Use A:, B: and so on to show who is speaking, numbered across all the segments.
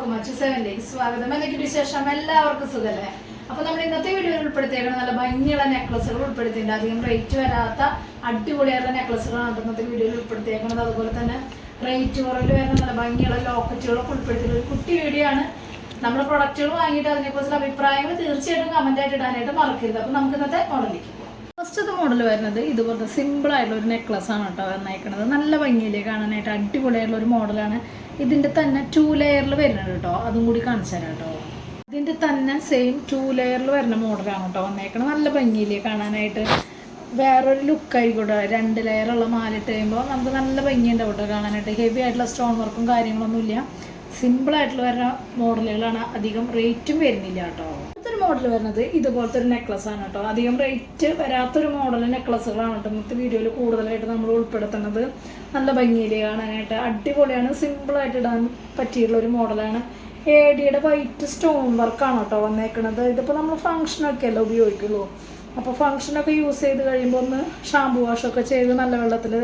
A: എല്ലാവർക്കും അച്ചു സെവനിലേക്ക് സ്വാഗതം. എന്നൊക്കെ വിശേഷം? എല്ലാവർക്കും സുഖല്ലേ? അപ്പൊ നമ്മൾ ഇന്നത്തെ വീഡിയോയിൽ ഉൾപ്പെടുത്തിയേക്കുന്ന നല്ല ഭംഗിയുള്ള നെക്ലസുകൾ ഉൾപ്പെടുത്തിയിട്ടുണ്ട്. അധികം റേറ്റ് വരാത്ത അടിപൊളിയായിട്ടുള്ള നെക്ലസുകളാണ് ഇന്നത്തെ വീഡിയോയിൽ ഉൾപ്പെടുത്തിയേക്കുന്നത്. അതുപോലെ തന്നെ റേറ്റ് കുറവിൽ വരുന്ന നല്ല ഭംഗിയുള്ള ലോക്കറ്റുകളൊക്കെ ഉൾപ്പെടുത്തിയത് ഒരു കുട്ടി വീഡിയോ ആണ്. നമ്മുടെ പ്രൊഡക്റ്റുകൾ വാങ്ങിയിട്ട് അതിനെക്കുറിച്ചുള്ള അഭിപ്രായങ്ങൾ തീർച്ചയായിട്ടും കമന്റ് ആയിട്ട് ഇടാനായിട്ട് മറക്കരുത്. അപ്പൊ നമുക്ക് ഇന്നത്തെ മോഡലിലേക്ക് ഫസ്റ്റ് ഫസ്റ്റത്തെ മോഡൽ വരുന്നത് ഇതുപോലത്തെ സിമ്പിൾ ആയിട്ടുള്ള ഒരു നെക്ലസ് ആണ് കേട്ടോ വന്നേക്കുന്നത് നല്ല ഭംഗിയിലേക്ക് കാണാനായിട്ട് അടിപൊളിയായിട്ടുള്ള ഒരു മോഡലാണ് ഇതിന്റെ തന്നെ ടു ലെയറിൽ വരുന്നത് കേട്ടോ. അതും കൂടി കാണിച്ചു തരാം കേട്ടോ. ഇതിന്റെ തന്നെ സെയിം ടു ലെയറിൽ വരുന്ന മോഡലാണ് കേട്ടോ വന്നേക്കണം നല്ല ഭംഗിയില്ലേ കാണാനായിട്ട് വേറൊരു ലുക്കായിക്കോട്ടെ രണ്ട് ലെയറുള്ള മാലിട്ട് കഴിയുമ്പോൾ നമുക്ക് നല്ല ഭംഗിയുണ്ടാവും കേട്ടോ കാണാനായിട്ട്. ഹെവി ആയിട്ടുള്ള സ്റ്റോൺ വർക്കും കാര്യങ്ങളൊന്നുമില്ല. സിമ്പിൾ ആയിട്ടുള്ള വരുന്ന മോഡലുകളാണ് അധികം റേറ്റും വരുന്നില്ല കേട്ടോ. മോഡൽ വരുന്നത് ഇതുപോലത്തെ ഒരു നെക്ലസ് ആണ് കേട്ടോ. അധികം റേറ്റ് വരാത്തൊരു മോഡൽ നെക്ലസ്സുകളാണ് കേട്ടോ. ഇന്നത്തെ വീഡിയോയിൽ കൂടുതലായിട്ട് നമ്മൾ ഉൾപ്പെടുത്തുന്നത്. നല്ല ഭംഗിയിൽ കാണാനായിട്ട് അടിപൊളിയാണ്. സിമ്പിളായിട്ട് ഇടാൻ പറ്റിയിട്ടുള്ള ഒരു മോഡലാണ് എ ഡിയുടെ വൈറ്റ് സ്റ്റോൺ വർക്കാണ് കേട്ടോ വന്നേക്കുന്നത് ഇതിപ്പോൾ നമ്മൾ ഫംഗ്ഷനൊക്കെ അല്ലേ ഉപയോഗിക്കുള്ളൂ. അപ്പോൾ ഫംഗ്ഷനൊക്കെ യൂസ് ചെയ്ത് കഴിയുമ്പോൾ ഒന്ന് ഷാമ്പു വാഷൊക്കെ ചെയ്ത് നല്ല വെള്ളത്തിൽ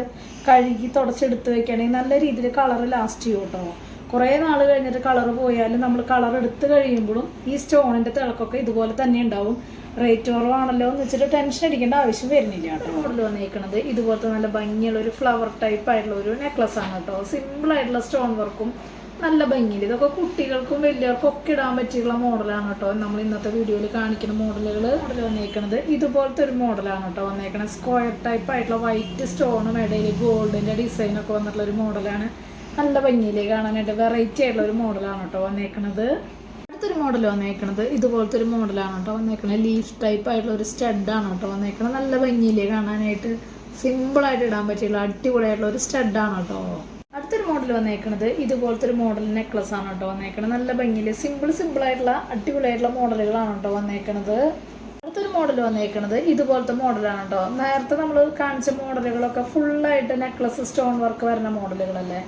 A: കഴുകി തുടച്ചെടുത്ത് വെക്കുകയാണെങ്കിൽ നല്ല രീതിയിൽ കളർ ലാസ്റ്റ് ചെയ്യും കേട്ടോ. കുറേ നാൾ കഴിഞ്ഞിട്ട് കളർ പോയാലും നമ്മൾ കളർ എടുത്ത് കഴിയുമ്പോഴും ഈ സ്റ്റോണിന്റെ തിളക്കൊക്കെ ഇതുപോലെ തന്നെ ഉണ്ടാവും. റേറ്റ് കുറവാണല്ലോ എന്ന് വെച്ചിട്ട് ടെൻഷൻ അടിക്കേണ്ട ആവശ്യം വരുന്നില്ല കേട്ടോ. മോഡൽ വന്നേക്കണത് ഇതുപോലത്തെ നല്ല ഭംഗിയുള്ള ഒരു ഫ്ലവർ ടൈപ്പ് ആയിട്ടുള്ള ഒരു നെക്ലസ് ആണ് കേട്ടോ. സിമ്പിൾ ആയിട്ടുള്ള സ്റ്റോൺ വർക്കും നല്ല ഭംഗിയിൽ ഇതൊക്കെ കുട്ടികൾക്കും വലിയവർക്കും ഒക്കെ ഇടാൻ പറ്റിയുള്ള മോഡലാണ് കേട്ടോ. നമ്മൾ ഇന്നത്തെ വീഡിയോയിൽ കാണിക്കുന്ന മോഡലുകൾ മോഡൽ വന്നേക്കണത് ഇതുപോലത്തെ ഒരു മോഡലാണ് കേട്ടോ വന്നേക്കണത്. സ്ക്വയർ ടൈപ്പ് ആയിട്ടുള്ള വൈറ്റ് സ്റ്റോണും ഇടയിൽ ഗോൾഡിന്റെ ഡിസൈനൊക്കെ വന്നിട്ടുള്ള ഒരു മോഡലാണ് നല്ല ഭംഗിയിൽ കാണാനായിട്ട് വെറൈറ്റി ആയിട്ടുള്ള ഒരു മോഡലാണ് കേട്ടോ വന്നേക്കണത്. അടുത്തൊരു മോഡൽ വന്നേക്കണത് ഇതുപോലത്തെ ഒരു മോഡലാണ് കേട്ടോ വന്നേക്കണത്. ലീഫ് ടൈപ്പ് ആയിട്ടുള്ള ഒരു സ്റ്റഡാണ് കേട്ടോ വന്നേക്കണത്. നല്ല ഭംഗിയില്ലേ കാണാനായിട്ട് സിമ്പിളായിട്ട് ഇടാൻ പറ്റിയുള്ള അടിപൊളിയായിട്ടുള്ള ഒരു സ്റ്റഡാണ് കേട്ടോ അടുത്തൊരു മോഡൽ വന്നേക്കണത് ഇതുപോലത്തെ ഒരു മോഡൽ നെക്ലസ് ആണ് കേട്ടോ വന്നേക്കണത്. നല്ല ഭംഗിയിൽ സിമ്പിൾ സിമ്പിൾ ആയിട്ടുള്ള അടിപൊളിയായിട്ടുള്ള മോഡലുകളാണ് കേട്ടോ വന്നേക്കണത്. അടുത്തൊരു മോഡൽ വന്നേക്കണത് ഇതുപോലത്തെ മോഡലാണ് കേട്ടോ നേരത്തെ നമ്മൾ കാണിച്ച മോഡലുകളൊക്കെ ഫുള്ളായിട്ട് നെക്ലസ് സ്റ്റോൺ വർക്ക് വരുന്ന മോഡലുകളല്ലേ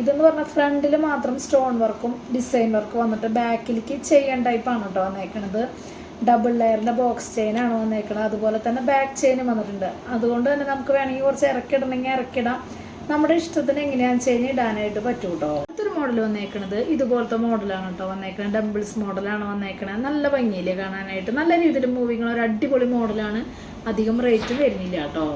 A: ഇതെന്ന് പറഞ്ഞാൽ ഫ്രണ്ടിൽ മാത്രം സ്റ്റോൺ വർക്കും ഡിസൈൻ വർക്കും വന്നിട്ട് ബാക്കിലേക്ക് ചെയ്യാൻ ടൈപ്പാണ് കേട്ടോ വന്നേക്കണത്. ഡബിൾ ലെയറിന്റെ ബോക്സ് ചെയിൻ ആണ് വന്നേക്കണത്. അതുപോലെ തന്നെ ബാക്ക് ചെയിനും വന്നിട്ടുണ്ട്. അതുകൊണ്ട് തന്നെ നമുക്ക് വേണമെങ്കിൽ കുറച്ച് ഇറക്കിടണമെങ്കിൽ ഇറക്കിടാം നമ്മുടെ ഇഷ്ടത്തിന് എങ്ങനെയാണ് ചെയിൻ ഇടാനായിട്ട് പറ്റും കേട്ടോ അടുത്തൊരു മോഡൽ വന്നേക്കണത് ഇതുപോലത്തെ മോഡലാണ് കേട്ടോ വന്നേക്കണത്. ഡബിൾസ് മോഡലാണ് വന്നേക്കണത്. നല്ല ഭംഗിയില്ലേ കാണാനായിട്ട് നല്ല രീതിയിൽ മൂവിങ്ങുള്ള ഒരു അടിപൊളി മോഡലാണ് അധികം റേറ്റ് വരുന്നില്ല കേട്ടോ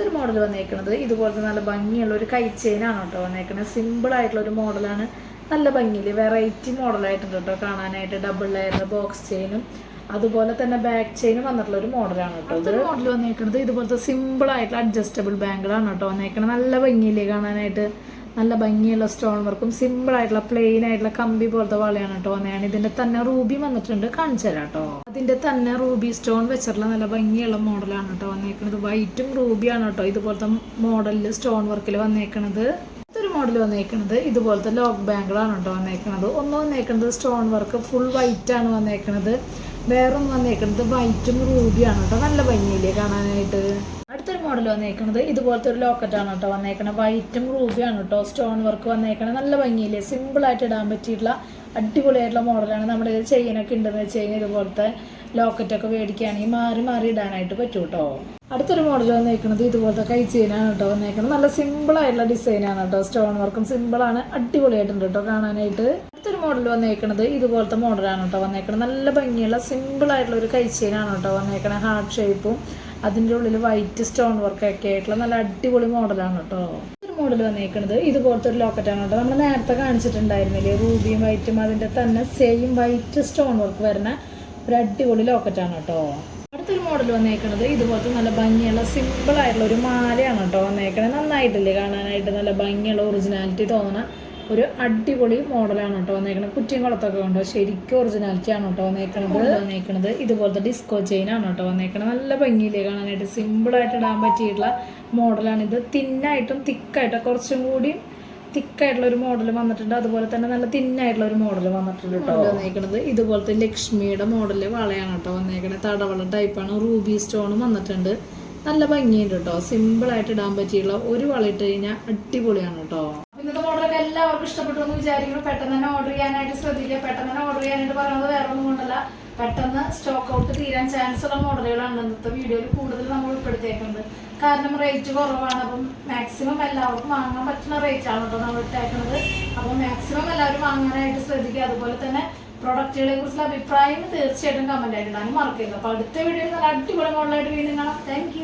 A: അടുത്തൊരു മോഡൽ വന്നേക്കണത്. ഇതുപോലത്തെ നല്ല ഭംഗിയുള്ള ഒരു കൈ ചെയിനാണ് കേട്ടോ വന്നേക്കണത്. സിമ്പിൾ ആയിട്ടുള്ള ഒരു മോഡലാണ് നല്ല ഭംഗിയിൽ വെറൈറ്റി മോഡലായിട്ടുണ്ട് കേട്ടോ കാണാനായിട്ട്. ഡബിൾ ലെയർ ബോക്സ് ചെയിനും അതുപോലെ തന്നെ ബാക്ക് ചെയിനും വന്നിട്ടുള്ള ഒരു മോഡലാണ് കേട്ടോ ഇത്. മോഡൽ വന്നേക്കുന്നത് ഇതുപോലത്തെ സിമ്പിൾ ആയിട്ടുള്ള അഡ്ജസ്റ്റബിൾ ബാങ്കിളാണ് കേട്ടോ വന്നേക്കണത്. നല്ല ഭംഗിയിൽ കാണാനായിട്ട്. നല്ല ഭംഗിയുള്ള സ്റ്റോൺ വർക്കും സിമ്പിൾ ആയിട്ടുള്ള പ്ലെയിൻ ആയിട്ടുള്ള കമ്പി പോലത്തെ വളയാണ് കേട്ടോ ഞാൻ ഇതിന്റെ തന്നെ റൂബി വന്നിട്ടുണ്ട് കാണിച്ചു തരാം കേട്ടോ അതിന്റെ തന്നെ റൂബി സ്റ്റോൺ വെച്ചിട്ടുള്ള നല്ല ഭംഗിയുള്ള മോഡലാണ് കേട്ടോ വന്നേക്കുന്നത് വൈറ്റും റൂബിയാണ് കേട്ടോ ഇതുപോലത്തെ മോഡലിൽ സ്റ്റോൺ വർക്കിൽ വന്നേക്കണത്. അടുത്തൊരു മോഡൽ വന്നേക്കുന്നത് ഇതുപോലത്തെ ലോക്ക് ബാങ്കിളാണ് കേട്ടോ വന്നേക്കുന്നത് ഒന്ന് വന്നേക്കുന്നത് സ്റ്റോൺ വർക്ക് ഫുൾ വൈറ്റ് ആണ് വന്നേക്കുന്നത് വേറൊന്ന് വന്നേക്കുന്നത് വൈറ്റും റൂബിയാണ് കേട്ടോ. നല്ല ഭംഗിയില്ലേ കാണാനായിട്ട്. അടുത്തൊരു മോഡൽ വന്നേക്കുന്നത് ഇതുപോലത്തെ ഒരു ലോക്കറ്റ് ആണ് കേട്ടോ വന്നേക്കണത്. വൈറ്റും റൂബിയാണ് കേട്ടോ. സ്റ്റോൺ വർക്ക് വന്നേക്കണത്. നല്ല ഭംഗിയില്ലേ? സിമ്പിൾ ആയിട്ട് ഇടാൻ പറ്റിയിട്ടുള്ള അടിപൊളിയായിട്ടുള്ള മോഡലാണ് നമ്മുടെ ഇത് ചെയ്യാനൊക്കെ ഉണ്ടെന്ന് വെച്ച് കഴിഞ്ഞാൽ ഇതുപോലത്തെ ലോക്കറ്റൊക്കെ മേടിക്കുകയാണെങ്കിൽ മാറി മാറി ഇടാനായിട്ട് പറ്റും കേട്ടോ. അടുത്തൊരു മോഡൽ വന്നേക്കുന്നത് ഇതുപോലത്തെ കൈ ചെയിനാണ് കേട്ടോ വന്നേക്കുന്നത് നല്ല സിമ്പിൾ ആയിട്ടുള്ള ഡിസൈനാണ് കേട്ടോ. സ്റ്റോൺ വർക്കും സിമ്പിളാണ് അടിപൊളിയായിട്ടുണ്ട് കേട്ടോ കാണാനായിട്ട്. അടുത്തൊരു മോഡൽ വന്നേക്കുന്നത് ഇതുപോലത്തെ മോഡലാണ് കേട്ടോ വന്നേക്കുന്നത് നല്ല ഭംഗിയുള്ള സിമ്പിൾ ആയിട്ടുള്ള ഒരു കൈ ചെയിനാണ് കേട്ടോ വന്നേക്കുന്നത് ഹാർട്ട് ഷേപ്പും അതിന്റെ ഉള്ളിൽ വൈറ്റ് സ്റ്റോൺ വർക്ക് ഒക്കെ ആയിട്ടുള്ള നല്ല അടിപൊളി മോഡലാണ് കേട്ടോ ഒരു മോഡൽ വന്നേക്കുന്നത് ഇതുപോലത്തെ ഒരു ലോക്കറ്റാണ് കേട്ടോ നമ്മൾ നേരത്തെ കാണിച്ചിട്ടുണ്ടായിരുന്നില്ലേ? റൂബിയും വൈറ്റും അതിന്റെ തന്നെ സെയിം വൈറ്റ് സ്റ്റോൺ വർക്ക് വരുന്ന ഒരു അടിപൊളി ലോക്കറ്റാണ് കേട്ടോ അടുത്തൊരു മോഡൽ വന്നേക്കുന്നത് ഇതുപോലത്തെ നല്ല ഭംഗിയുള്ള സിമ്പിൾ ആയിട്ടുള്ള ഒരു മാലയാണ് കേട്ടോ വന്നേക്കണത്. നന്നായിട്ടില്ലേ കാണാനായിട്ട്? നല്ല ഭംഗിയുള്ള ഒറിജിനാലിറ്റി തോന്നുന്ന ഒരു അടിപൊളി മോഡലാണ് കേട്ടോ വന്നേക്കുന്നത് കുറ്റിയും കുളത്തൊക്കെ ഉണ്ടോ ശരിക്കും ഒറിജിനാലിറ്റി ആണ് കേട്ടോ വന്നേക്കുന്നത് വന്നേക്കുന്നത് ഇതുപോലത്തെ ഡിസ്കോ ചെയിൻ ആണ് കേട്ടോ വന്നേക്കുന്നത് നല്ല ഭംഗിയിലേ കാണാനായിട്ട്. സിമ്പിൾ ആയിട്ട് ഇടാൻ പറ്റിയിട്ടുള്ള മോഡലാണ് ഇത്. തിന്നായിട്ടും തിക്കായിട്ടും കുറച്ചും കൂടി തിക്കായിട്ടുള്ള ഒരു മോഡൽ വന്നിട്ടുണ്ട്. അതുപോലെ തന്നെ നല്ല തിന്നായിട്ടുള്ള ഒരു മോഡൽ വന്നിട്ടുണ്ട് കേട്ടോ വന്നേക്കുന്നത് ഇതുപോലത്തെ ലക്ഷ്മിയുടെ മോഡൽ വളയാണ് കേട്ടോ വന്നേക്കുന്നത് തടവള ടൈപ്പാണ് റൂബി സ്റ്റോണും വന്നിട്ടുണ്ട്. നല്ല ഭംഗിയുണ്ട് കേട്ടോ. സിമ്പിൾ ആയിട്ട് ഇടാൻ പറ്റിയുള്ള ഒരു വളയിട്ട് കഴിഞ്ഞാൽ അടിപൊളിയാണ് കേട്ടോ. ഇന്നത്തെ മോഡലൊക്കെ എല്ലാവർക്കും ഇഷ്ടപ്പെട്ടു എന്ന് വിചാരിക്കുന്നു. പെട്ടെന്ന് തന്നെ ഓർഡർ ചെയ്യാനായിട്ട് ശ്രദ്ധിക്കുക. പെട്ടെന്ന് തന്നെ ഓർഡർ ചെയ്യാനായിട്ട് പറയുന്നത് വേറെ ഒന്നും കൊണ്ടല്ല. പെട്ടെന്ന് സ്റ്റോക്ക് ഔട്ട് തീരാൻ ചാൻസ് ഉള്ള മോഡലുകളാണ് ഇന്നത്തെ വീഡിയോയിൽ കൂടുതൽ നമ്മൾ ഉൾപ്പെടുത്തിയേക്കുന്നത്. കാരണം റേറ്റ് കുറവാണ്. അപ്പം മാക്സിമം എല്ലാവർക്കും വാങ്ങാൻ പറ്റുന്ന റേറ്റ് ആണ് കേട്ടോ നമ്മൾ ഇട്ടേക്കുന്നത്. അപ്പം മാക്സിമം എല്ലാവരും വാങ്ങാനായിട്ട് ശ്രദ്ധിക്കുക. അതുപോലെ തന്നെ പ്രൊഡക്റ്റുകളെ കുറിച്ചുള്ള അഭിപ്രായം തീർച്ചയായിട്ടും കമന്റ് ആയിട്ട് ഇടാനും മറക്കരുത്. അപ്പോൾ അടുത്ത വീഡിയോയിൽ നല്ല അടിപൊളി മോഡലായിട്ട് വീണ്ടും കാണാം. താങ്ക്